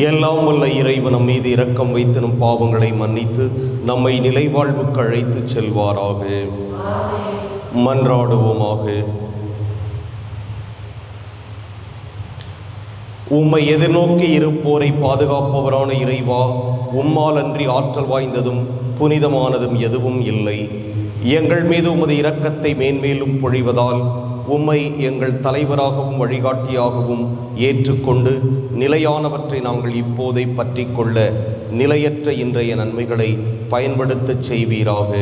எல்லாம் வல்ல இறைவன் மீது இரக்கம் வைத்து நம் பாவங்களை மன்னித்து நம்மை நிலைவாழ்வுக்கு அழைத்து செல்வாராக. மன்றாடுவோமாக. உம்மை எதிர்நோக்கி இருப்போரை பாதுகாப்பவரான இறைவா உம்மால் அன்றி ஆற்றல் வாய்ந்ததும் புனிதமானதும் எதுவும் இல்லை. எங்கள் மீது உமது இரக்கத்தை மேன்மேலும் பொழிவதால் உம்மை எங்கள் தலைவராகவும் வழிகாட்டியாகவும் ஏற்றுக்கொண்டு நிலையானவற்றை நாங்கள் இப்போதை பற்றி கொள்ள நிலையற்ற இன்றைய நன்மைகளை பயன்படுத்தச் செய்வீராக.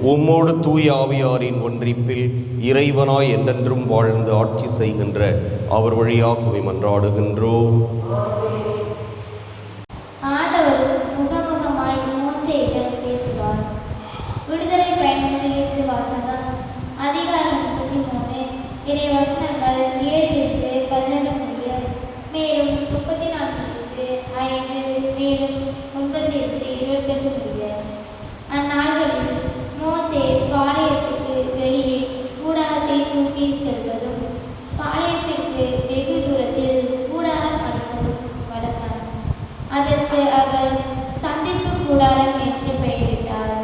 உம்மோடு தூய ஆவியாரின் ஒன்றிப்பில் இறைவனாய் என்றென்றும் வாழ்ந்து ஆட்சி செய்கின்ற அவர் வழியாகவே மன்றாடுகின்றோம் ஆண்டவர் முகமுகமாய் மோசேயிடம் பேசுவார் விடுதலை வாசகம். அதிகாரம் முப்பத்தி மூணு இறை வசனங்கள் ஏழிலிருந்து பதினெட்டு முடிய மேலும் முப்பத்தி நான்கிலிருந்து ஐந்து மேலும் ஒன்பதிலிருந்து இருபத்தெட்டு முடியும் அந்நாள்களில் மோசே பாளையத்துக்கு வெளியே கூடாரத்தை தூக்கி செல்வதும் பாளையத்திற்கு வெகு தூரத்தில் கூடாரம் அடிப்பதும் வழக்கம் அதற்கு அவர் சந்திப்பு கூடாரம் என்று பெயரிட்டார்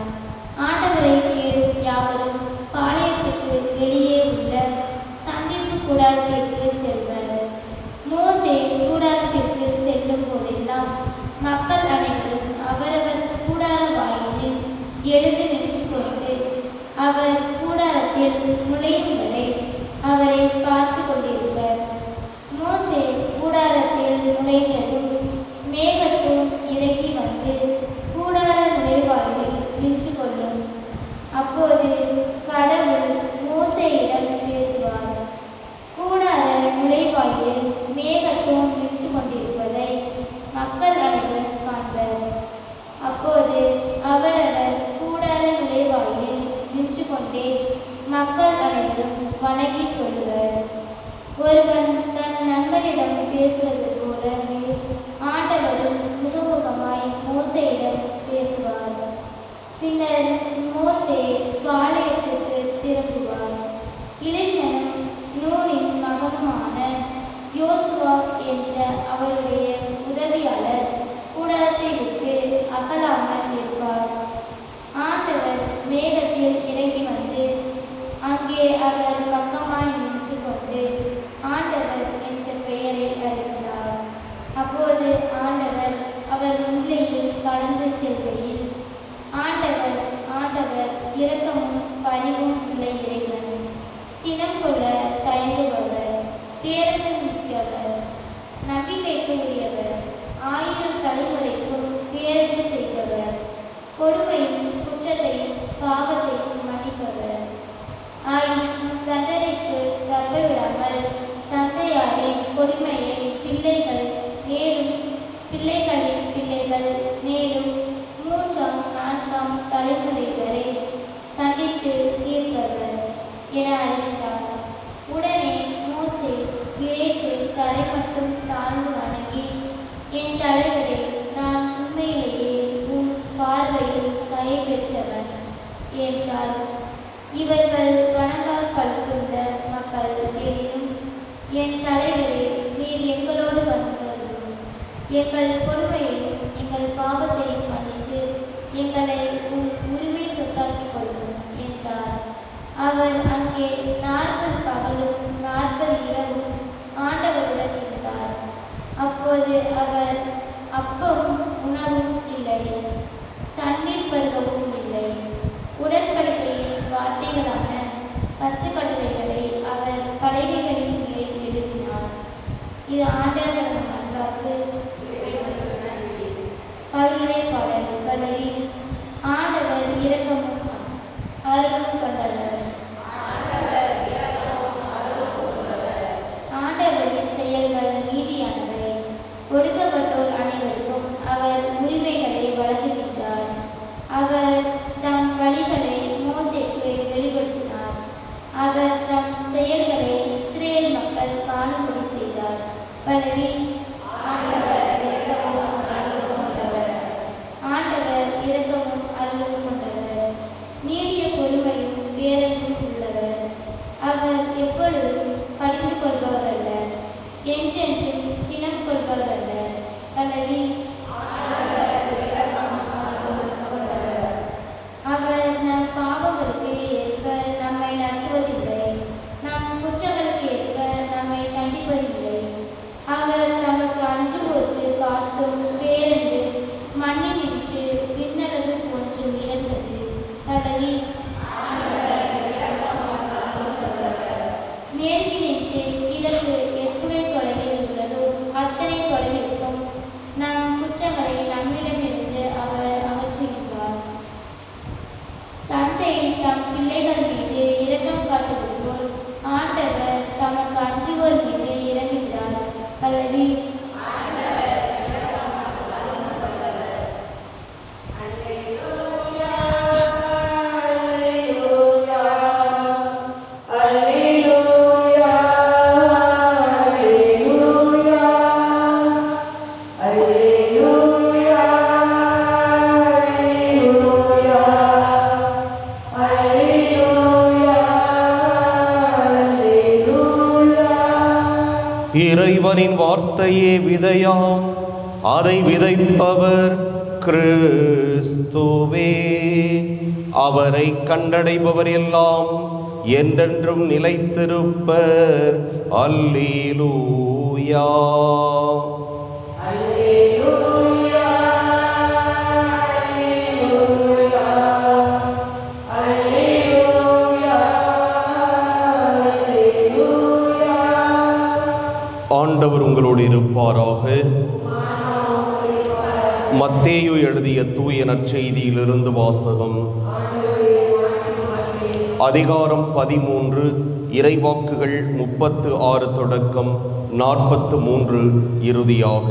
ஆண்டவரை தேடும் யாவரும் பாளையத்துக்கு வெளியே உள்ள சந்திப்பு கூடாரத்திற்கு செல்வர் மோசே கூடாரத்திற்கு செல்லும் போதெல்லாம் மக்கள் அனைவரும் அவரவர் கூடார வாயிலில் எழுந்து நின்று கொண்டு அவர் கூடாரத்தில் நுழையும் வரை அவரை பார்த்து கொண்டிருப்பர் மோசே கூடாரத்தில் நுழைந்ததும் மேகத்தூண் இறங்கி வந்து கூடார நுழைவாயிலில் நின்று கொள்ளும் அப்போது கடவுள் மோசேயிடம் பேசுவார் கூடார நுழைவாயில் மேகத்தூண் நின்று கொண்டிருப்பதை மக்கள் அனைவரும் காண்பர் அப்போது அவரவர் கூடார நுழைவாயில் நின்று கொண்டே மக்கள் அனைவரும் வணங்கி தொழுவர் ஒருவன் தன் நண்பனிடம் பேசுவது போலவே ஆண்டவரும் முகமுகமாய் மோசையிடம் பேசுவார். பின்னர் மோசே பாளையத்துக்கு திரும்புவார். இளைஞனும் நூனின் மகனுமான யோசுவா என்ற அவருடைய உதவியாளர் கூடாரத்தை விட்டு அகலாமல் எங்கள் கொடுமையையும் எங்கள் பாவத்தை மன்னித்து எங்களை உரிமை சொத்தாக்கிக் கொள்ளும் என்றார். அவர் அங்கே நாற்பது பகலும் நாற்பது இரவும் ஆண்டவருடன் இருந்தார். அப்போது அவர் அப்பமும் உணவும் வார்த்தையே விதையாம். அதை விதைப்பவர் கிறிஸ்துவே. அவரை கண்டடைபவர் எல்லாம் என்றென்றும் நிலைத்திருப்பர். அல்லீலூயா. இருப்பாராக மத்தேயு எழுதிய தூய நற்செய்தியிலிருந்து வாசகம். அதிகாரம் பதிமூன்று இறைவாக்குகள் முப்பத்து ஆறு தொடக்கம் நாற்பத்து மூன்று இறுதியாக.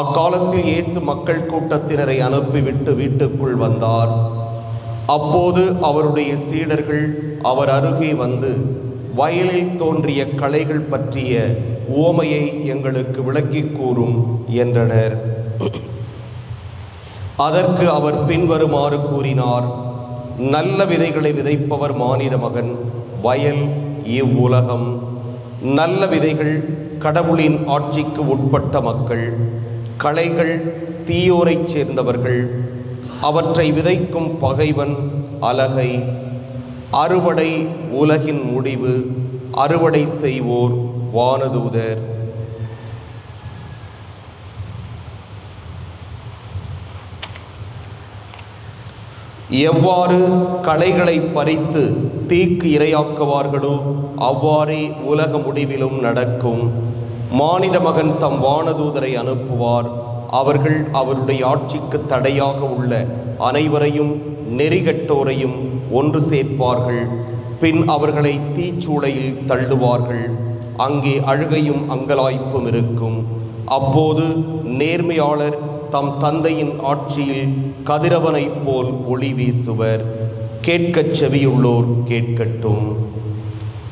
அக்காலத்தில் இயேசு மக்கள் கூட்டத்தினரை அனுப்பிவிட்டு வீட்டுக்குள் வந்தார். அப்போது அவருடைய சீடர்கள் அவர் அருகே வந்து வயலில் தோன்றிய கலைகள் பற்றிய உவமையை எங்களுக்கு விளக்கிக் கூறும் என்றனர். அதற்கு அவர் பின்வருமாறு கூறினார் நல்ல விதைகளை விதைப்பவர் மாநில மகன் வயல் இவ்வுலகம். நல்ல விதைகள் கடவுளின் ஆட்சிக்கு உட்பட்ட மக்கள் களைகள் தீயோரைச் சேர்ந்தவர்கள் அவற்றை விதைக்கும் பகைவன் அலகை அறுவடை உலகின் முடிவு அறுவடை செய்வோர் வானதூதர் எவ்வாறு களைகளை பறித்து தீக்கு இரையாக்குவார்களோ அவ்வாறே உலக முடிவிலும் நடக்கும். மானிட மகன் தம் வானதூதரை அனுப்புவார். அவர்கள் அவருடைய ஆட்சிக்கு தடையாக உள்ள அனைவரையும் நெறிகட்டோரையும் ஒன்று சேர்ப்பார்கள். பின் அவர்களை தீச்சூளையில் தள்ளுவார்கள். அங்கே அழுகையும் அங்கலாய்ப்பும் இருக்கும். அப்போது நேர்மையாளர் தம் தந்தையின் ஆட்சியில் கதிரவனைப் போல் ஒளி வீசுவர். கேட்கச் செவியுள்ளோர் கேட்கட்டும்.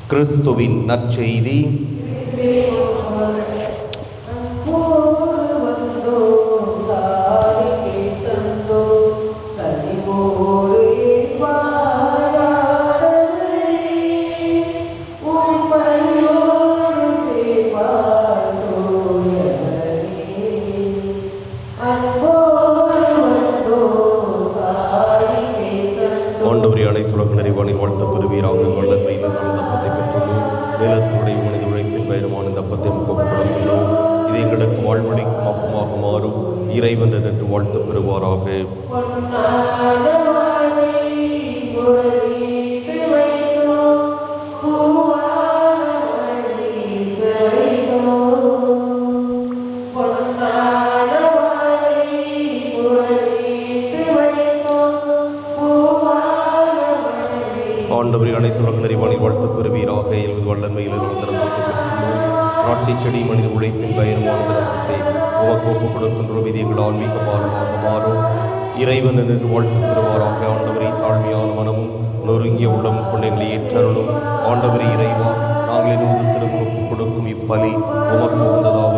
கிறிஸ்துவின் நற்செய்தி. இறைவன் என்று வாழ்த்து பெறுவாராக. பொன்னான வாழ்வை உடலிட்டு வைத்தோ வாழ்த்து பெறுவீராக. எழுபது வல்லமையில் பெற்றுள்ளோம் திராட்சை செடி மனித உமக்கு ஒப்புக் கொடுக்கின்றோம் இது எங்கள் ஆன்மீக பாரமாக மாறும். இறைவன் என்று வாழ்த்து பெறுவாராக ஆண்டவரை தாழ்மையான மனமும் நொறுங்கிய உள்ளமும் கொண்டைகளை ஏற்றருளும். ஆண்டவரை இறைவா நாங்கள் இருபது திரும்ப ஒப்புக் கொடுக்கும் இப்பலி உமக்கு உகந்ததாவதாக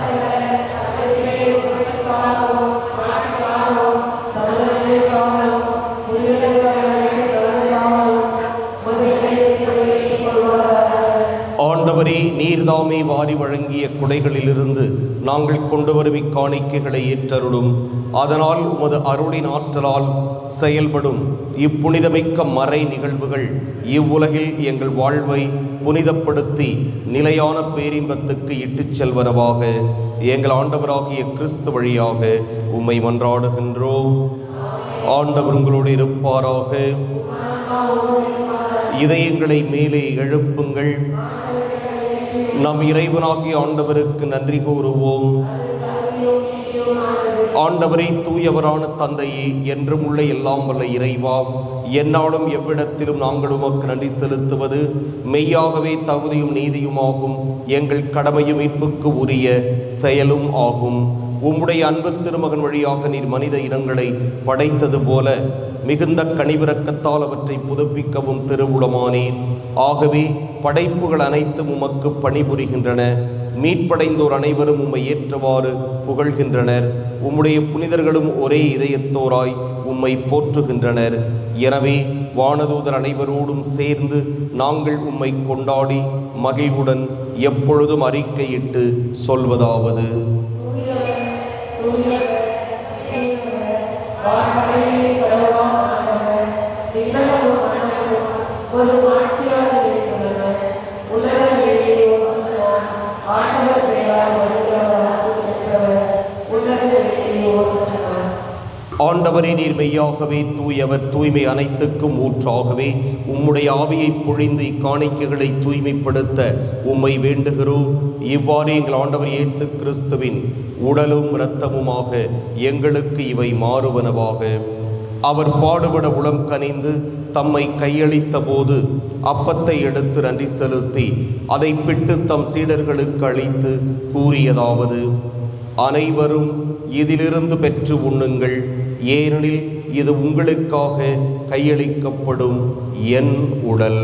நீர்தாமே வாரி வழங்கிய குடைகளிலிருந்து நாங்கள் கொண்டு வரும் இக்காணிக்கைகளை ஏற்றருளும். அதனால் உமது அருளின் ஆற்றலால் செயல்படும் இப்புனிதமிக்க மறை நிகழ்வுகள் இவ்வுலகில் எங்கள் வாழ்வை புனிதப்படுத்தி நிலையான பேரின்பத்துக்கு இட்டுச் செல்வனவாக. எங்கள் ஆண்டவராகிய கிறிஸ்து வழியாக உம்மை மன்றாடுகின்றோம். ஆண்டவர் உங்களோடு இருப்பாராக. இதயங்களை மேலே எழுப்புங்கள். நம் இறைவனாகிய ஆண்டவருக்கு நன்றி கூறுவோம். ஆண்டவரை தூயவரான தந்தையே என்றும் உள்ள எல்லாம் வல்ல இறைவா என்னாலும் எவ்விடத்திலும் நாங்கள் உமக்கு நன்றி செலுத்துவது மெய்யாகவே தகுதியும் நீதியுமாகும் எங்கள் கடமையும் மீட்புக்கு உரிய செயலும் ஆகும். உம்முடைய அன்பு திருமகன் வழியாக நீர் மனித இனங்களை படைத்தது போல மிகுந்த கனிவிறக்கத்தால் அவற்றை புதுப்பிக்கவும் திருவுளமானே. ஆகவே படைப்புகள் அனைத்தும் உமக்கு பணிபுரிகின்றன. மீட்படைந்தோர் அனைவரும் உம்மை ஏற்றவாறு புகழ்கின்றனர். உம்முடைய புனிதர்களும் ஒரே இதயத்தோராய் உம்மை போற்றுகின்றனர். எனவே வானதூதர் அனைவரோடும் சேர்ந்து நாங்கள் உம்மை கொண்டாடி மகிழ்வுடன் எப்பொழுதும் அறிக்கையிட்டு சொல்வதாவது. ஒரு மாட்சியாக உலக வெளியே ஆண்டவர் பெயரால் உலக வெளியே ஆண்டவரே நீர் மெய்யாகவே தூயவர் தூய்மை அனைத்துக்கும் ஊற்றாகவே. உம்முடைய ஆவியை பொழிந்து இக்காணிக்கைகளை தூய்மைப்படுத்த உம்மை வேண்டுகிறோம். இவ்வாறு எங்கள் ஆண்டவர் இயேசு கிறிஸ்துவின் உடலும் இரத்தமுமாக எங்களுக்கு இவை மாறுவனவாக. அவர் பாடுபட உளம் கனிந்து தம்மை கையளித்த போது அப்பத்தை எடுத்து நன்றி செலுத்தி அதை பிட்டு தம் சீடர்களுக்கு அளித்து கூறியதாவது அனைவரும் இதிலிருந்து பெற்று உண்ணுங்கள். ஏனெனில் இது உங்களுக்காக கையளிக்கப்படும் என் உடல்.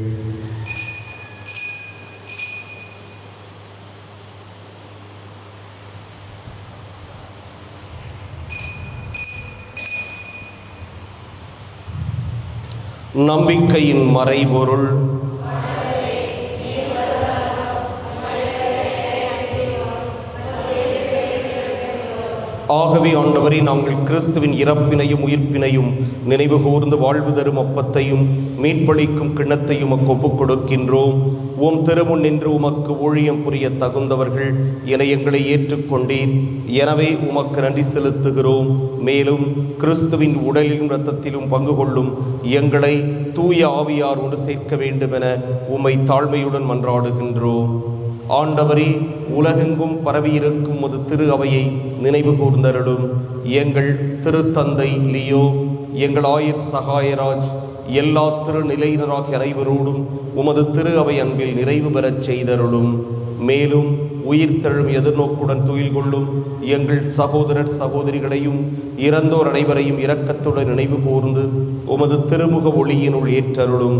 நம்பிக்கையின் மறைபொருள். ஆகவே ஆண்டவரே நாங்கள் கிறிஸ்துவின் இறப்பினையும் உயிர்ப்பினையும் நினைவு கூர்ந்து வாழ்வு தரும் அப்பத்தையும் மீட்பளிக்கும் கிண்ணத்தையும் உமக்கு ஒப்புக் கொடுக்கின்றோம் உம் திருமுன் நின்று உமக்கு ஊழியம் புரிய தகுந்தவர்கள் என எங்களை ஏற்றுக்கொண்டீர். எனவே உமக்கு நன்றி செலுத்துகிறோம். மேலும் கிறிஸ்துவின் உடலிலும் இரத்தத்திலும் பங்கு கொள்ளும் எங்களை தூய ஆவியாரோடு சேர்க்க வேண்டுமென உம்மை தாழ்மையுடன் மன்றாடுகின்றோம். ஆண்டவரே உலகெங்கும் பரவியிருக்கும் ஒரு திரு அவையை நினைவு கூர்ந்தருளும். எங்கள் திருத்தந்தை லியோ எங்கள் ஆயிர் சகாயராஜ் எல்லா திருநிலையினராகிய அனைவரோடும் உமது திரு அவை அன்பில் நிறைவு பெறச் செய்தருளும். மேலும் உயிர்த்தெழும் எதிர்நோக்குடன் துயில் கொள்ளும் எங்கள் சகோதரர் சகோதரிகளையும் இறந்தோர் அனைவரையும் இரக்கத்துடன் நினைவு கூர்ந்து உமது திருமுக ஒளியினுள் ஏற்றருளும்.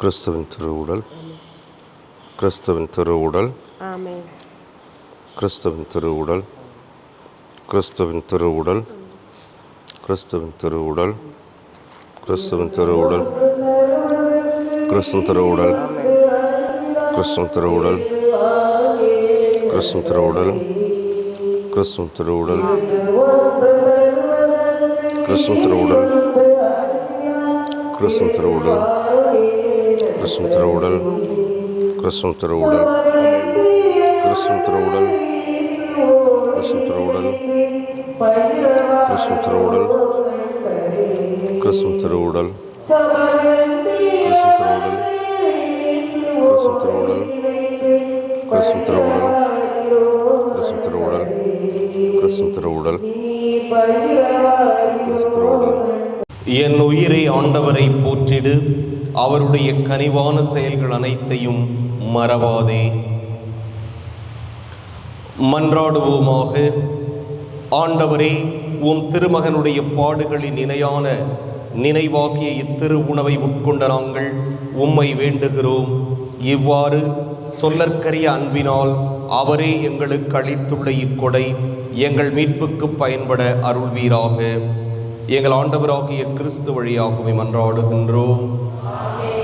கிறிஸ்துவின் திருவுடல் கிறிஸ்துவின் திருவுடல் ஆமென் கிறிஸ்துவின் திருவுடல் கிறிஸ்துவின் திருவுடல் கிறிஸ்துவின் திருவுடல் கிறிஸ்துவின் திருவுடல் கிறிஸ்துவின் திருவுடல் கிறிஸ்துவின் திருவுடல் கிறிஸ்துவின் திருவுடல் கிறிஸ்துவின் திருவுடல் கிறிஸ்துவின் திருவுடல் கிறிஸ்துவின் திருவுடல் கிறிஸ்துவின் திருவுடல் கிறிஸ்துவின் திருவுடல் கிறிஸ்துவின் திருவுடல் கிறிஸ்துவின் திருவுடல் கிறிஸ்துவின் திருவுடல் கிறிஸ்துவின் திருவுடல் கிறிஸ்துவின் திருவுடல் கிறிஸ்துவின் திருவுடல் கிறிஸ்துவின் திருவுடல் கிறிஸ்துவின் திருவுடல் என் உயிரை ஆண்டவரை போற்றிடு அவருடைய கனிவான செயல்கள் அனைத்தையும் மறவாதே. மன்றாடுவோமாக. ஆண்டவரே உம் திருமகனுடைய பாடுகளின் இணையான நினைவாகிய இத்திரு உணவை உட்கொண்ட நாங்கள் உம்மை வேண்டுகிறோம். இவ்வாறு சொல்லற்கரிய அன்பினால் அவரே எங்களுக்கு அளித்துள்ள இக்கொடை எங்கள் மீட்புக்கு பயன்பட அருள்வீராக. எங்கள் ஆண்டவராகிய கிறிஸ்து வழியாகவே மன்றாடுகின்றோம்.